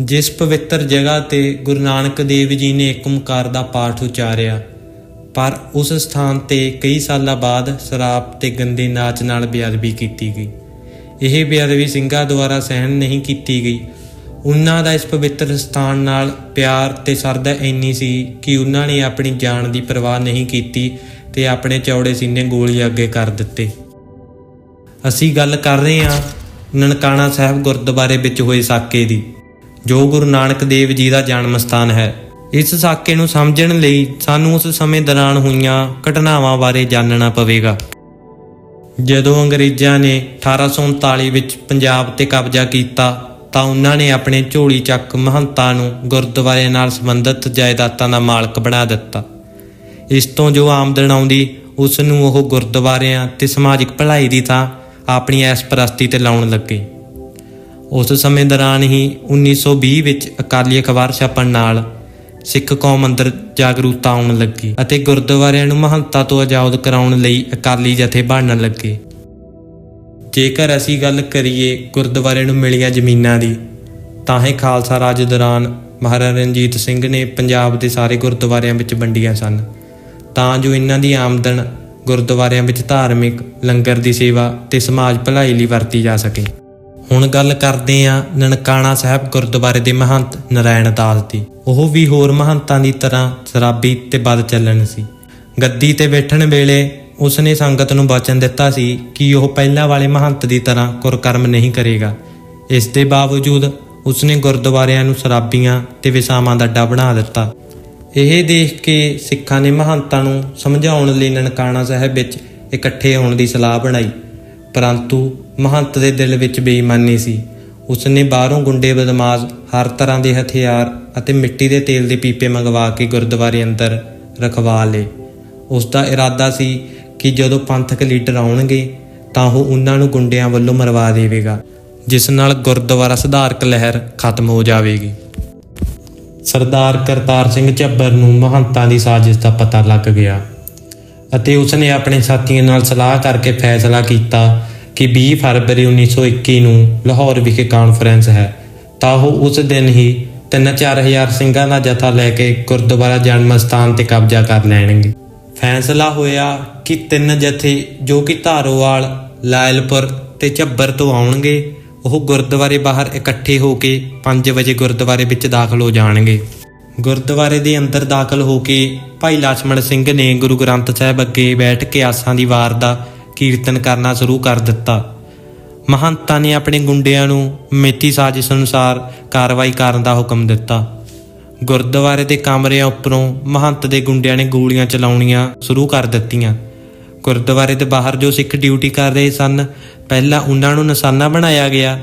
ਜਿਸ ਪਵਿੱਤਰ ਜਗ੍ਹਾ ਤੇ ਗੁਰੂ ਨਾਨਕ ਦੇਵ ਜੀ ਨੇ ਇੱਕ ਓੰਕਾਰ ਦਾ ਪਾਠ ਉਚਾਰਿਆ, ਪਰ ਉਸ ਸਥਾਨ ਤੇ ਕਈ ਸਾਲਾਂ ਬਾਅਦ ਸ਼ਰਾਬ ਤੇ ਗੰਦੇ ਨਾਚ ਨਾਲ ਬੇਅਦਬੀ ਕੀਤੀ ਗਈ। ਇਹ ਬੇਅਦਬੀ ਸਿੰਘਾਂ ਦੁਆਰਾ ਸਹਿਣ ਨਹੀਂ ਕੀਤੀ ਗਈ। ਉਹਨਾਂ ਦਾ ਇਸ ਪਵਿੱਤਰ ਸਥਾਨ ਨਾਲ ਪਿਆਰ ਤੇ ਸਰਦਾ ਇੰਨੀ ਸੀ ਕਿ ਉਹਨਾਂ ਨੇ ਆਪਣੀ ਜਾਨ ਦੀ ਪਰਵਾਹ ਨਹੀਂ ਕੀਤੀ ਤੇ ਆਪਣੇ ਚੌੜੇ ਸੀਨੇ ਗੋਲੀ ਅੱਗੇ ਕਰ ਦਿੱਤੇ। ਅਸੀਂ ਗੱਲ ਕਰ ਰਹੇ ਹਾਂ ਨਨਕਾਣਾ ਸਾਹਿਬ ਗੁਰਦੁਆਰੇ ਵਿੱਚ ਹੋਏ ਸਾਕੇ ਦੀ। ਜੋ ਗੁਰੂ ਨਾਨਕ ਦੇਵ ਜੀ ਦਾ ਜਨਮ ਸਥਾਨ ਹੈ। ਇਸ ਸਾਕੇ ਨੂੰ ਸਮਝਣ ਲਈ ਸਾਨੂੰ ਉਸ ਸਮੇਂ ਦੌਰਾਨ ਹੋਈਆਂ ਘਟਨਾਵਾਂ ਬਾਰੇ ਜਾਣਨਾ ਪਵੇਗਾ। ਜਦੋਂ ਅੰਗਰੇਜ਼ਾਂ ਨੇ 1839 ਵਿੱਚ ਪੰਜਾਬ ਤੇ ਕਬਜ਼ਾ ਕੀਤਾ, ਤਾਂ ਉਹਨਾਂ ਨੇ ਆਪਣੇ ਝੋਲੀ ਚੱਕ ਮਹੰਤਾਂ ਨੂੰ ਗੁਰਦੁਆਰੇ ਨਾਲ ਸੰਬੰਧਿਤ ਜਾਇਦਾਦਾਂ ਦਾ ਮਾਲਕ ਬਣਾ ਦਿੱਤਾ। ਇਸ ਤੋਂ ਜੋ ਆਮਦਨ ਆਉਂਦੀ, ਉਸ ਨੂੰ ਉਹ ਗੁਰਦੁਆਰਿਆਂ ਤੇ ਸਮਾਜਿਕ ਭਲਾਈ ਦੀ ਤਾਂ ਆਪਣੀ ਐਸ ਪ੍ਰਸਤੀ ਤੇ ਲਾਉਣ ਲੱਗੇ। ਉਸ ਸਮੇਂ ਦੌਰਾਨ ਹੀ 1920 ਵਿੱਚ ਅਕਾਲੀ ਅਖਬਾਰ ਛਾਪਣ ਨਾਲ ਸਿੱਖ ਕੌਮ ਅੰਦਰ ਜਾਗਰੂਕਤਾ ਆਉਣ ਲੱਗੀ ਅਤੇ ਗੁਰਦੁਆਰਿਆਂ ਨੂੰ ਮਹੰਤਾ ਤੋਂ ਆਜ਼ਾਦ ਕਰਾਉਣ ਲਈ ਅਕਾਲੀ ਜਥੇ ਬਣਨ ਲੱਗੇ। ਜੇਕਰ ਅਸੀਂ ਗੱਲ ਕਰੀਏ ਗੁਰਦੁਆਰਿਆਂ ਨੂੰ ਮਿਲੀਆਂ ਜ਼ਮੀਨਾਂ ਦੀ, ਤਾਂ ਇਹ ਖਾਲਸਾ ਰਾਜ ਦੌਰਾਨ ਮਹਾਰਾਜਾ ਰਣਜੀਤ ਸਿੰਘ ਨੇ ਪੰਜਾਬ ਦੇ ਸਾਰੇ ਗੁਰਦੁਆਰਿਆਂ ਵਿੱਚ ਵੰਡੀਆਂ ਸਨ। ਤਾਂ ਜੋ ਇਹਨਾਂ ਦੀ ਆਮਦਨ ਗੁਰਦੁਆਰਿਆਂ ਵਿੱਚ ਧਾਰਮਿਕ, ਲੰਗਰ ਦੀ ਸੇਵਾ ਤੇ ਸਮਾਜ ਭਲਾਈ ਲਈ ਵਰਤੀ ਜਾ ਸਕੇ। ਹੁਣ ਗੱਲ ਕਰਦੇ ਹਾਂ ਨਨਕਾਣਾ ਸਾਹਿਬ ਗੁਰਦੁਆਰੇ ਦੇ ਮਹੰਤ ਨਰਾਇਣ ਦਾਸ ਦੀ। ਉਹ ਵੀ ਹੋਰ ਮਹੰਤਾਂ ਦੀ ਤਰ੍ਹਾਂ ਸ਼ਰਾਬੀ ਤੇ ਬਦ ਚੱਲਣ ਸੀ। ਗੱਦੀ ਤੇ ਬੈਠਣ ਵੇਲੇ ਉਸਨੇ ਸੰਗਤ ਨੂੰ ਵਚਨ ਦਿੱਤਾ ਸੀ ਕਿ ਉਹ ਪਹਿਲਾਂ ਵਾਲੇ ਮਹੰਤ ਦੀ ਤਰ੍ਹਾਂ ਕੁਰਕਰਮ ਨਹੀਂ ਕਰੇਗਾ। ਇਸ ਦੇ ਬਾਵਜੂਦ ਉਸਨੇ ਗੁਰਦੁਆਰਿਆਂ ਨੂੰ ਸ਼ਰਾਬੀਆਂ ਤੇ ਵਿਸਾਵਾਂ ਦਾ ਡਾ ਬਣਾ ਦਿੱਤਾ। ਇਹ ਦੇਖ ਕੇ ਸਿੱਖਾਂ ਨੇ ਮਹੰਤਾਂ ਨੂੰ ਸਮਝਾਉਣ ਲਈ ਨਨਕਾਣਾ ਸਾਹਿਬ ਵਿੱਚ ਇਕੱਠੇ ਹੋਣ ਦੀ ਸਲਾਹ ਬਣਾਈ। ਪਰੰਤੂ ਮਹੰਤ ਦੇ ਦਿਲ ਵਿੱਚ ਬੇਈਮਾਨੀ ਸੀ। ਉਸਨੇ ਬਾਹਰੋਂ ਗੁੰਡੇ ਬਦਮਾਸ਼ ਹਰ ਤਰ੍ਹਾਂ ਦੇ ਹਥਿਆਰ ਅਤੇ ਮਿੱਟੀ ਦੇ ਤੇਲ ਦੇ ਪੀਪੇ ਮੰਗਵਾ ਕੇ ਗੁਰਦੁਆਰੇ ਅੰਦਰ ਰਖਵਾ ਲਏ। ਉਸ ਦਾ ਇਰਾਦਾ ਸੀ ਕਿ ਜਦੋਂ ਪੰਥਕ ਲੀਡਰ ਆਉਣਗੇ ਤਾਂ ਉਹ ਉਹਨਾਂ ਨੂੰ ਗੁੰਡਿਆਂ ਵੱਲੋਂ ਮਰਵਾ ਦੇਵੇਗਾ, ਜਿਸ ਨਾਲ ਗੁਰਦੁਆਰਾ ਸੁਧਾਰਕ ਲਹਿਰ ਖਤਮ ਹੋ ਜਾਵੇਗੀ। ਸਰਦਾਰ ਕਰਤਾਰ ਸਿੰਘ ਝੱਬਰ ਨੂੰ ਮਹੰਤਾਂ ਦੀ ਸਾਜ਼ਿਸ਼ ਦਾ ਪਤਾ ਲੱਗ ਗਿਆ। ਅਤੇ ਉਸਨੇ ਆਪਣੇ ਸਾਥੀਆਂ ਨਾਲ ਸਲਾਹ ਕਰਕੇ ਫੈਸਲਾ ਕੀਤਾ ਕਿ 20 ਫਰਵਰੀ 1921 ਨੂੰ ਲਾਹੌਰ ਵਿਖੇ ਕਾਨਫਰੰਸ ਹੈ। ਤਾਂ ਉਹ ਉਸ ਦਿਨ ਹੀ 3-4000 ਸਿੰਘਾਂ ਦਾ ਜਥਾ ਲੈ ਕੇ ਗੁਰਦੁਆਰਾ ਜਨਮ ਸਥਾਨ ਤੇ ਕਬਜ਼ਾ ਕਰ ਲੈਣਗੇ। ਫੈਸਲਾ ਹੋਇਆ ਕਿ ਤਿੰਨ ਜਥੇ ਜੋ ਕਿ ਧਾਰੋਵਾਲ, ਲਾਇਲਪੁਰ ਤੇ ਝੱਬਰ ਤੋਂ ਆਉਣਗੇ, ਉਹ ਗੁਰਦੁਆਰੇ ਬਾਹਰ ਇਕੱਠੇ ਹੋ ਕੇ 5 ਵਜੇ ਗੁਰਦੁਆਰੇ ਵਿੱਚ ਦਾਖਲ ਹੋ ਜਾਣਗੇ। ਗੁਰਦੁਆਰੇ ਦੇ ਅੰਦਰ ਦਾਖਲ ਹੋ ਕੇ ਭਾਈ ਲਛਮਣ ਸਿੰਘ ਨੇ ਗੁਰੂ ਗ੍ਰੰਥ ਸਾਹਿਬ ਅੱਗੇ ਬੈਠ ਕੇ ਆਸਾਂ ਦੀ ਵਾਰ ਦਾ ਕੀਰਤਨ ਕਰਨਾ ਸ਼ੁਰੂ ਕਰ ਦਿੱਤਾ। ਮਹੰਤਾਂ ਨੇ ਆਪਣੇ ਗੁੰਡਿਆਂ ਨੂੰ ਮਿਤੀ ਸਾਜ਼ਿਸ਼ ਅਨੁਸਾਰ ਕਾਰਵਾਈ ਕਰਨ ਦਾ ਹੁਕਮ ਦਿੱਤਾ। ਗੁਰਦੁਆਰੇ ਦੇ ਕਮਰਿਆਂ ਉੱਪਰੋਂ ਮਹੰਤ ਦੇ ਗੁੰਡਿਆਂ ਨੇ ਗੋਲੀਆਂ ਚਲਾਉਣੀਆਂ ਸ਼ੁਰੂ ਕਰ ਦਿੱਤੀਆਂ। ਗੁਰਦੁਆਰੇ ਦੇ ਬਾਹਰ ਜੋ ਸਿੱਖ ਡਿਊਟੀ ਕਰ ਰਹੇ ਸਨ, ਪਹਿਲਾਂ ਉਹਨਾਂ ਨੂੰ ਨਿਸ਼ਾਨਾ ਬਣਾਇਆ ਗਿਆ।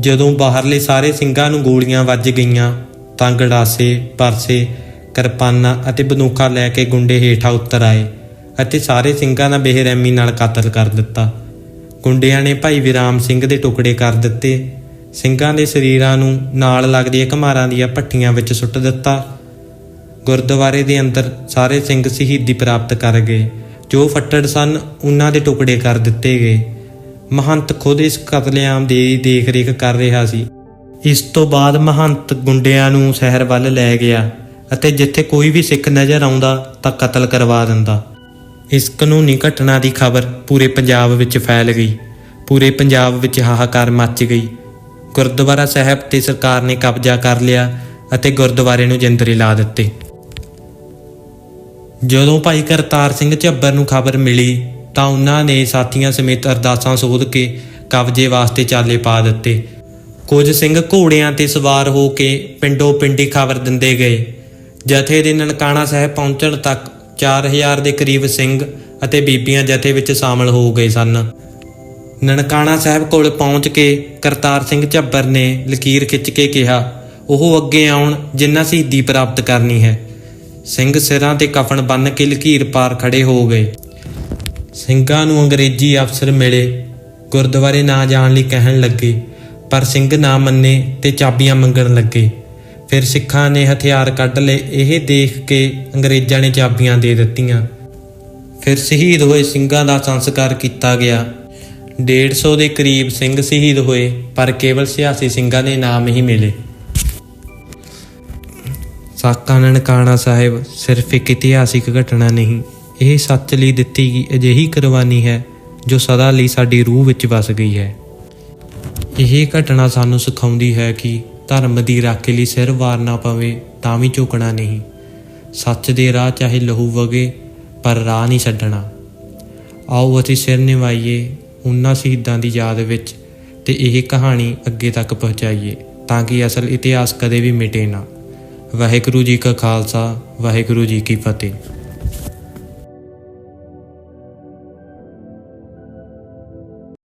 ਜਦੋਂ ਬਾਹਰਲੇ ਸਾਰੇ ਸਿੰਘਾਂ ਨੂੰ ਗੋਲੀਆਂ ਵੱਜ ਗਈਆਂ ਤਾਂ ਗੜਾਸੇ ਪਰਸੇ, ਕਿਰਪਾਨਾਂ ਅਤੇ ਬੰਦੂਕਾਂ ਲੈ ਕੇ ਗੁੰਡੇ ਹੇਠਾਂ ਉਤਰ ਆਏ ਅਤੇ ਸਾਰੇ ਸਿੰਘਾਂ ਦਾ ਬੇਰਹਿਮੀ ਨਾਲ ਕਤਲ ਕਰ ਦਿੱਤਾ। ਗੁੰਡਿਆਂ ਨੇ ਭਾਈ ਵਿਰਾਮ ਸਿੰਘ ਦੇ ਟੁਕੜੇ ਕਰ ਦਿੱਤੇ। ਸਿੰਘਾਂ ਦੇ ਸਰੀਰਾਂ ਨੂੰ ਨਾਲ ਲੱਗਦੀਆਂ ਘਮਾਰਾਂ ਦੀਆਂ ਭੱਠੀਆਂ ਵਿੱਚ ਸੁੱਟ ਦਿੱਤਾ। ਗੁਰਦੁਆਰੇ ਦੇ ਅੰਦਰ ਸਾਰੇ ਸਿੰਘ ਸ਼ਹੀਦੀ ਪ੍ਰਾਪਤ ਕਰ ਗਏ। ਜੋ ਫੱਟੜ ਸਨ, ਉਹਨਾਂ ਦੇ ਟੁਕੜੇ ਕਰ ਦਿੱਤੇ ਗਏ। ਮਹੰਤ ਖੁਦ ਇਸ ਕਤਲੇਆਮ ਦੀ ਦੇਖ-ਰੇਖ ਕਰ ਰਿਹਾ ਸੀ। ਇਸ ਤੋਂ ਬਾਅਦ ਮਹੰਤ ਗੁੰਡਿਆਂ ਨੂੰ ਸ਼ਹਿਰ ਵੱਲ ਲੈ ਗਿਆ ਅਤੇ ਜਿੱਥੇ ਕੋਈ ਵੀ ਸਿੱਖ ਨਜ਼ਰ ਆਉਂਦਾ ਤਾਂ ਕਤਲ ਕਰਵਾ ਦਿੰਦਾ। ਇਸ ਕਾਨੂੰਨੀ ਘਟਨਾ ਦੀ ਖਬਰ ਪੂਰੇ ਪੰਜਾਬ ਵਿੱਚ ਫੈਲ ਗਈ। ਪੂਰੇ ਪੰਜਾਬ ਵਿੱਚ ਹਾਹਾਕਾਰ ਮੱਚ ਗਈ। ਗੁਰਦੁਆਰਾ ਸਾਹਿਬ ਤੇ ਸਰਕਾਰ ਨੇ ਕਬਜ਼ਾ ਕਰ ਲਿਆ ਅਤੇ ਗੁਰਦੁਆਰੇ ਨੂੰ ਜਿੰਦਰੇ ਲਾ ਦਿੱਤੇ। ਜਦੋਂ ਭਾਈ ਕਰਤਾਰ ਸਿੰਘ ਝੱਬਰ ਨੂੰ ਖਬਰ ਮਿਲੀ ਤਾਂ ਉਹਨਾਂ ਨੇ ਸਾਥੀਆਂ ਸਮੇਤ ਅਰਦਾਸਾਂ ਸੋਧ ਕੇ ਕਬਜ਼ੇ ਵਾਸਤੇ ਚਾਲੇ ਪਾ ਦਿੱਤੇ। ਕੁਝ ਸਿੰਘ ਘੋੜਿਆਂ ਤੇ ਸਵਾਰ ਹੋ ਕੇ ਪਿੰਡੋਂ ਪਿੰਡੀ ਖਬਰ ਦਿੰਦੇ ਗਏ। ਜਥੇ ਦੇ ਨਨਕਾਣਾ ਸਾਹਿਬ ਪਹੁੰਚਣ ਤੱਕ 4000 ਦੇ ਕਰੀਬ ਸਿੰਘ ਅਤੇ ਬੀਬੀਆਂ ਜਥੇ ਵਿੱਚ ਸ਼ਾਮਲ ਹੋ ਗਏ ਸਨ। ਨਨਕਾਣਾ ਸਾਹਿਬ ਕੋਲ ਪਹੁੰਚ ਕੇ ਕਰਤਾਰ ਸਿੰਘ ਝੱਬਰ ਨੇ ਲਕੀਰ ਖਿੱਚ ਕੇ ਕਿਹਾ, ਉਹ ਅੱਗੇ ਆਉਣ ਜਿੰਨਾ ਸ਼ਹੀਦੀ ਪ੍ਰਾਪਤ ਕਰਨੀ ਹੈ। ਸਿੰਘ ਸਿਰਾਂ ਤੇ ਕਫਨ ਬੰਨ ਕੇ ਲਕੀਰ ਪਾਰ ਖੜੇ ਹੋ ਗਏ। ਸਿੰਘਾਂ ਨੂੰ ਅੰਗਰੇਜ਼ੀ ਅਫਸਰ ਮਿਲੇ। ਗੁਰਦੁਆਰੇ ਨਾ ਜਾਣ ਲਈ ਕਹਿਣ ਲੱਗੇ। ਪਰ ਸਿੰਘ ਨਾ ਮੰਨੇ ਤੇ ਚਾਬੀਆਂ ਮੰਗਣ ਲੱਗੇ। ਫਿਰ ਸਿੱਖਾਂ ਨੇ ਹਥਿਆਰ ਕੱਢ ਲਏ। ਇਹ ਦੇਖ ਕੇ ਅੰਗਰੇਜ਼ਾਂ ਨੇ ਚਾਬੀਆਂ ਦੇ ਦਿੱਤੀਆਂ। ਫਿਰ ਸ਼ਹੀਦ ਹੋਏ ਸਿੰਘਾਂ ਦਾ ਸੰਸਕਾਰ ਕੀਤਾ ਗਿਆ। 150 ਦੇ ਕਰੀਬ ਸਿੰਘ ਸ਼ਹੀਦ ਹੋਏ, ਪਰ ਕੇਵਲ 86 ਸਿੰਘਾਂ ਦੇ ਨਾਮ ਹੀ ਮਿਲੇ। ਸਾਕਾ ਨਨਕਾਣਾ ਸਾਹਿਬ, ਸਿਰਫ ਇੱਕ ਇਤਿਹਾਸਿਕ ਘਟਨਾ ਨਹੀਂ, ਇਹ ਸੱਚ ਲਈ ਦਿੱਤੀ ਗਈ ਅਜਿਹੀ ਕੁਰਬਾਨੀ ਹੈ ਜੋ ਸਦਾ ਲਈ ਸਾਡੀ ਰੂਹ ਵਿੱਚ ਵਸ ਗਈ ਹੈ। ਇਹ ਘਟਨਾ ਸਾਨੂੰ ਸਿਖਾਉਂਦੀ ਹੈ ਕਿ ਧਰਮ ਦੀ ਰਾਖੀ ਲਈ ਸਿਰ ਵਾਰਨਾ ਪਵੇ, ਤਾਂ ਵੀ ਝੁਕਣਾ ਨਹੀਂ। ਸੱਚ ਦੇ ਰਾਹ ਚਾਹੇ ਲਹੂ ਵਗੇ, ਪਰ ਰਾਹ ਨਹੀਂ ਛੱਡਣਾ। ਆਓ ਅਸੀਂ ਸਿਰ ਨਿਵਾਈਏ ਉਹਨਾਂ ਸ਼ਹੀਦਾਂ ਦੀ ਯਾਦ ਵਿੱਚ ਤੇ ਇਹ ਕਹਾਣੀ ਅੱਗੇ ਤੱਕ ਪਹੁੰਚਾਈਏ, ਤਾਂ ਕਿ ਅਸਲ ਇਤਿਹਾਸ ਕਦੇ ਵੀ ਮਿਟੇ ਨਾ। ਵਾਹਿਗੁਰੂ ਜੀ ਕਾ ਖਾਲਸਾ, ਵਾਹਿਗੁਰੂ ਜੀ ਕੀ ਫਤਿਹ।